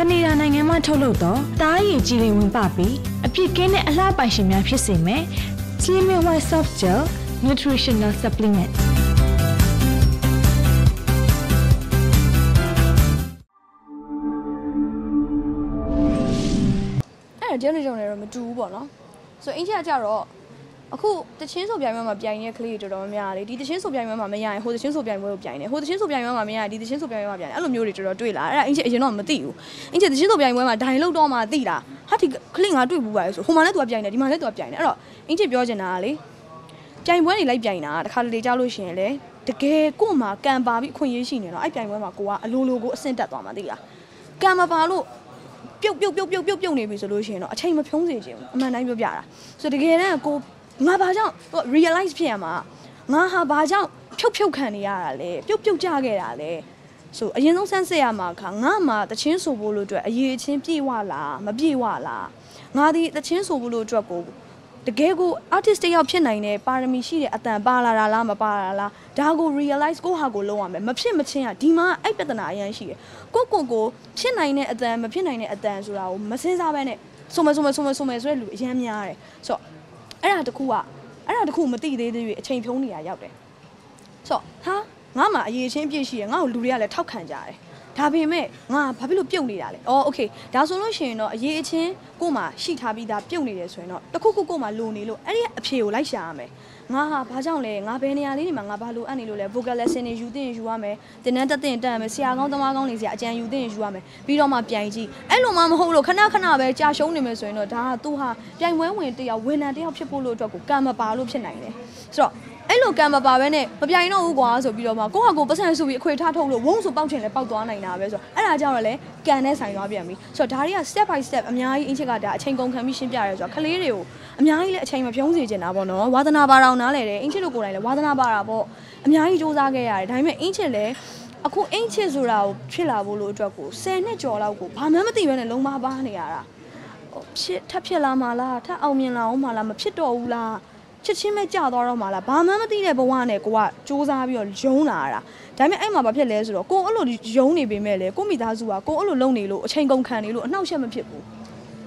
ကနေဒါနိုင်ငံမှထုတ်လုပ်သောတားရည်ကြည်လင်ဝင်ပပြီးအပြည့်ကင်းတဲ့အလှပိုင်ရှင်များဖြစ်စေမယ် Slim White Soft Gel Nutritional Supplement အဲ့ဒါကျန်နေကြုံနေတော့မတူဘူးပေါ့နော်ဆိုအင်ကြီးကကြတော့ အခုတချင်းဆိုပြိုင်ပွဲမှာပြိုင်နေတဲ့ကလေးတွေတော်တော်များများလေဒီတချင်းဆိုပြိုင်ပွဲမှာမရရင်ဟိုတချင်းဆိုပြိုင်ပွဲကိုပြိုင်တယ်ဟိုတချင်းဆိုပြိုင်ပွဲမှာမရရင်ဒီတချင်းဆိုပြိုင်ပွဲမှာပြိုင်တယ်အဲ့လိုမျိုးတွေတော်တော်တွေ့လာအဲ့ဒါအင်ကြီးအရင်တော့မသိဘူးအင်ကြီးတချင်းဆိုပြိုင်ပွဲမှာဒိုင်လောက်တော့မှသိတာဟာဒီကလေးငါတွေ့ဘူးပါလေဆိုဟိုမှာလည်းသူကပြိုင်တယ်ဒီမှာလည်းသူကပြိုင်တယ်အဲ့တော့အင်ကြီးပြောချင်တာကလေပြိုင်ပွဲတွေလိုက်ပြိုင်တာတခါတလေကြားလို့ရှိရင်လေတကယ်ကို့မှာကံပါပြီးအခွင့်အရေးရှိနေတော့အဲ့ပြိုင်ပွဲမှာကိုကအလိုလိုကိုအဆင့်တက်သွားမှာသိလားကံမပါလို့ပြုတ်ပြုတ်ပြုတ်ပြုတ်ပြုတ်ပြုတ်နေပြီဆိုလို့ရှိရင်တော့အချိန်မဖြုံးစေချင်ဘူးအမှန်တိုင်းပြောပြတာဆိုတကယ်တမ်းကို ငါဘာကြောင့်ဟို realize ဖြစ်ရမှာငါဟာဘာကြောင့်ဖြုတ်ဖြုတ်ခံနေရတာလဲပြုတ်ပြုတ်ကြခဲ့တာလဲဆိုအရင်ဆုံးစမ်းစစ်ရမှာခါငါမှတချင်းဆိုဖို့လို့အတွက်အရေးချင်းပြေဝလားမပြေဝလားငါဒီတချင်းဆိုဖို့လို့အတွက်ကိုတကယ်ကို artist တယောက်ဖြစ်နိုင်တဲ့ပါရမီရှိတဲ့အတန်ပါလာတာလားမပါလာလားဒါကို realize ကိုဟာကိုလုံးရမယ်မဖြစ်မချင်းอ่ะဒီမှာအဲ့ပြဿနာအရင်ရှိတယ်ကိုကိုကိုဖြစ်နိုင်တဲ့အတန်မဖြစ်နိုင်တဲ့အတန်ဆိုတာကိုမစင်စားဘဲနဲ့ဆိုမယ်ဆိုမယ်ဆိုမယ်ဆိုမယ်ဆိုတဲ့လူအရင်များတယ်ဆိုတော့ အဲ့ဒါတခုကအဲ့ဒါတခုမသိသေးသေး၍အချိန်ဖြုံးနေရရောက်တယ်ဆိုတော့ဟာငါမှအရေးချင်းပြည့်ရှိရငါ့ကိုလူတွေကလည်းထောက်ခံကြတယ် ဒါပေမဲ့ငါဘာဖြစ်လို့ပြုတ်နေတာလဲ။အော်โอเคဒါဆိုလို့ရှိရင်တော့အရေးအချင်းကို့မှာရှိထားပြီးသားပြုတ်နေတယ်ဆိုရင်တော့တခုခုကို့မှာလိုနေလို့အဲ့ဒီအဖြေကိုလိုက်ရှာရမယ်။ငါဟာဘာကြောင့်လဲငါဘယ်နေရာလေးနေမှာငါဘာလိုအပ်နေလို့လဲ vocal lesson တွေယူသင့်ယူရမယ်။တင်တန်းတက်တင်တက်ရမယ်။ဆရာကောင်းသမားကောင်းတွေဆရာအကြံယူသင့်ယူရမယ်။ပြီးတော့မှပြိုင်ကြည့်။အဲ့လိုမှမဟုတ်လို့ခဏခဏပဲကြာရှုံးနေမယ်ဆိုရင်တော့ဒါကသူဟာပြိုင်ပွဲဝင်တယောက်ဝန်ထမ်းတယောက်ဖြစ်ဖို့လို့အတွက်ကိုကံမပါလို့ဖြစ်နိုင်တယ်။ဆိုတော့ အဲ့လိုကံမပါဘဲနဲ့မပြိုင်တော့ဘူးကွာဆိုပြီးတော့မှကိုယ့်ဟာကိုယ်ပတ်စံဆိုပြီးအခွေထားထုတ်လို့ဝုန်းဆိုပေါက်ချင်လဲပေါက်သွားနိုင်တာပဲဆိုတော့အဲ့ဒါကြောင့်လည်းကံနဲ့ဆိုင်သွားပြန်ပြီဆိုတော့ဒါတွေက step by step အများကြီးအင်းချက်ကဒါအချိန်ကုန်ခံပြီးရှင်းပြရဲဆိုတော့ကလေးတွေကိုအများကြီးလည်းအချိန်မဖြုံးစေချင်တာပေါ့နော်ဝါသနာပါတော်နားလေတယ်အင်းချက်တို့ကိုယ်တိုင်လည်းဝါသနာပါတာပေါ့အများကြီးစူးစမ်းခဲ့ရတယ်ဒါပေမဲ့အင်းချက်လည်းအခုအင်းချစ်ဆိုတာကိုဖြစ်လာဖို့လို့အတွက်ကို10နှစ်ကျော်လောက်ကိုဘာမှမသိဘဲနဲ့လုံးမပါနေရတာဟိုဖြစ်ထပ်ဖြစ်လာမှလားထပ်အောင်မြင်လာအောင်မှလားမဖြစ်တော့ဘူးလား ချက်ချင်းပဲကြာသွားတော့မှလားဘာမှမသိတဲ့ဘဝနဲ့ကိုကစူးစမ်းပြီးတော့ယုံလာတာဒါပေမဲ့အဲ့မှာဘာဖြစ်လဲဆိုတော့ကိုအဲ့လိုယုံနေပေမဲ့လေကိုမိသားစုကကိုအဲ့လိုလုံနေလို့အချိန်ကုန်ခံနေလို့အနှောက်အယှက်မဖြစ်ဘူး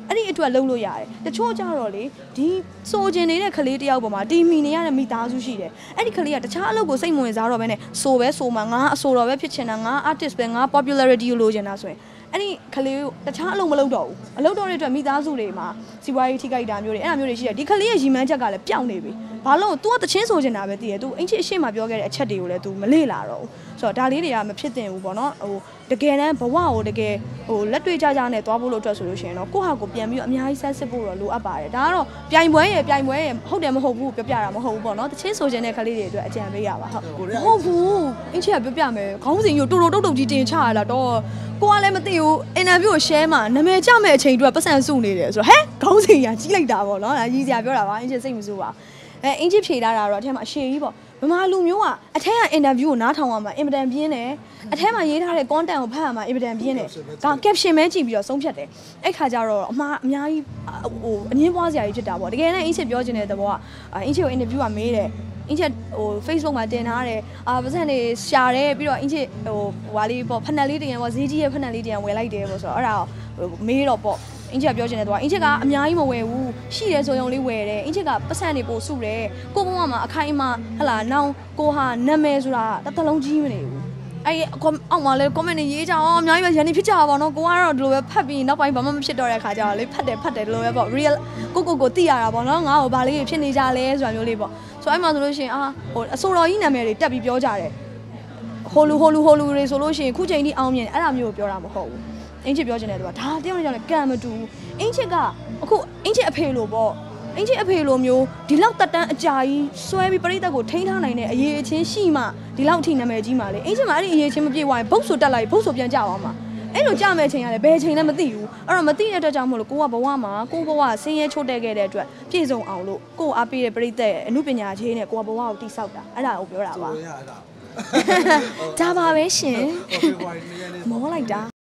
အဲ့ဒီအတွက်လုံးလို့ရတယ်တချို့ကြတော့လေဒီစိုးကျင်နေတဲ့ကလေးတယောက်ပေါ်မှာတီမီနေရတဲ့မိသားစုရှိတယ်အဲ့ဒီကလေးကတခြားအလုပ်ကိုစိတ်မဝင်စားတော့ဘဲနဲ့စိုးပဲစိုးမှာငါအစိုးတော်ပဲဖြစ်ချင်တာငါ artist ပဲငါ popularity ကိုလိုချင်တာဆိုရင် အဲ့ဒီကလေးကိုတခြားအလုပ်မလုပ်တော့ဘူးအလုပ်တော့တဲ့အတွက်မိသားစုတွေမှာစီးပွားရေးထိခိုက်တာမျိုးတွေအဲ့ဒါမျိုးတွေရှိတယ်ဒီကလေးရဲ့ရီမန်းချက်ကလည်းပျောက်နေပြီဘာလို့ तू ကတချင်းဆိုချင်တာပဲတည်တယ် तू အင်ချစ်အရှိမပြောခဲ့တဲ့အချက်တွေကိုလည်း तू မလေ့လာတော့ဘူးဆိုတော့ဒါလေးတွေကမဖြစ်သင့်ဘူးပေါ့နော်ဟိုတကယ်တမ်းဘဝကိုတကယ်ဟိုလက်တွေ့ကြကြနဲ့သွားဖို့လို့အတွက်ဆိုလို့ရှိရင်တော့ကိုယ့်ဟာကိုပြန်ပြီးတော့အများကြီးဆက်စစ်ဖို့တော့လိုအပ်ပါတယ်ဒါကတော့ပြိုင်ပွဲရယ်ပြိုင်ပွဲရယ်ဟုတ်တယ်မဟုတ်ဘူးပြောပြတာမဟုတ်ဘူးပေါ့နော်တချင်းဆိုချင်တဲ့ကလေးတွေအတွက်အကြံပေးရပါဟုတ်မဟုတ်ဘူးအင်ချစ်ကပြောပြမယ်ခေါင်းစဉ်ကြီးကိုတိုတိုတုတ်တုတ်ကြီးတင်ချရလာတော့ကိုကလည်းမသိဘူးအင်တာဗျူးကို share မှာနာမည်ကြမဲ့အချိန်အတွက်ပတ်စံစုနေတယ်ဆိုတော့ဟဲ့ခေါင်းစဉ်ကြီးကြီးလိုက်တာပေါ့နော်ဒါကြီးစရာပြောတာပါအင်ချစ်စိတ်မဆိုးပါ အဲအင်ချစ်ဖြေလာတာတော့အထက်မှာအရှည်ကြီးပေါ့မမလူမျိုးကအထက်က interview ကိုနားထောင်ရမှာအင်မတန်ပြင်းတယ်အထက်မှာရေးထားတဲ့ content ကိုဖတ်ရမှာအင်မတန်ပြင်းတယ်ဒါ caption ပဲကြည့်ပြီးတော့ဆုံးဖြတ်တယ်အဲ့ခါကျတော့အမှားအများကြီးဟိုအငင်းပွားစရာကြီးဖြစ်တာပေါ့တကယ်နဲ့အင်ချစ်ပြောချင်တဲ့သဘောကအင်ချစ်ကို interview ကမေးတယ်အင်းချက်ဟို Facebook မှာတင်ထားတယ်အာပတ်စံနေရှာတယ်ပြီးတော့အင်းချက်ဟိုဟွာလေးပေါ့ဖက်နယ်လေးတင်ရပေါ့ဈေးကြီးရဲ့ဖက်နယ်လေးတင်ရဝယ်လိုက်တယ်ပေါ့ဆိုတော့အဲ့ဒါဟိုမေးတော့ပေါ့ အင်းချက်ကပြောချင်တယ်သူကအင်းချက်ကအများကြီးမဝယ်ဘူးရှိတယ်ဆိုရုံလေးဝယ်တယ်အင်းချက်ကပတ်စံနေပို့စုတယ်ကိုဘဝမှာအခိုင်အမာဟလာနောင်ကိုဟာနာမည်ဆိုတာတစ်သလုံးကြီးမနေဘူးအဲ့အောက်မှာလဲ comment တွေရေးကြအောင်အများကြီးပဲရန်နေဖြစ်ကြပါတော့ကိုကတော့ဒီလိုပဲဖတ်ပြီးနောက်ပိုင်းဘာမှမဖြစ်တော့တဲ့ခါကျတော့လေဖတ်တယ်ဖတ်တယ်ဒီလိုပဲပေါ့ real ကိုကိုကိုသိရတာပေါ့နော်ငါ့ကိုဘာလေးဖြစ်နေကြလဲဆိုတာမျိုးလေးပေါ့ဆိုအဲ့မှာဆိုလို့ရှိရင်အာဟိုအစိုးရကြီးနာမည်တွေတက်ပြီးပြောကြတယ်ဟိုလူဟိုလူဟိုလူတွေဆိုလို့ရှိရင်ခုချိန်ထိအောင်မြင်အဲ့ဒါမျိုးကိုပြောတာမဟုတ်ဘူး အင်ချစ်ပြောချင်တယ်သူကဒါတယောက်နဲ့ကြောင့်လည်းကံမတူအင်ချစ်ကအခုအင်ချစ်အဖေလို့ပေါ့အင်ချစ်အဖေလိုမျိုးဒီလောက်တက်တန်းအကြာကြီးဆွဲပြီးပြိတက်ကိုထိန်းထားနိုင်တဲ့အရေးအချင်းရှိမှဒီလောက်အထိနာမည်ကြီးမှလေအင်ချစ်မှာအဲ့ဒီအရေးချင်းမပြေဝိုင်းဘုတ်ဆိုတက်လိုက်ဘုတ်ဆိုပြန်ကြသွားမှာအဲ့လိုကြမဲ့ချိန်ရတယ်ဘယ်ချိန်လည်းမသိဘူးအဲ့တော့မသိတဲ့အတွက်ကြောင့်မို့လို့ကိုကဘဝမှာကိုဘဝဆင်းရဲချိုးတက်ခဲ့တဲ့အတွက်ပြည့်စုံအောင်လို့ကိုအားပေးတဲ့ပြိသက်ရဲ့အမှုပညာချင်းနဲ့ကိုကဘဝကိုတိဆောက်တာအဲ့ဒါကိုပြောတာပါဒါပါပဲရှင်မောလိုက်တာ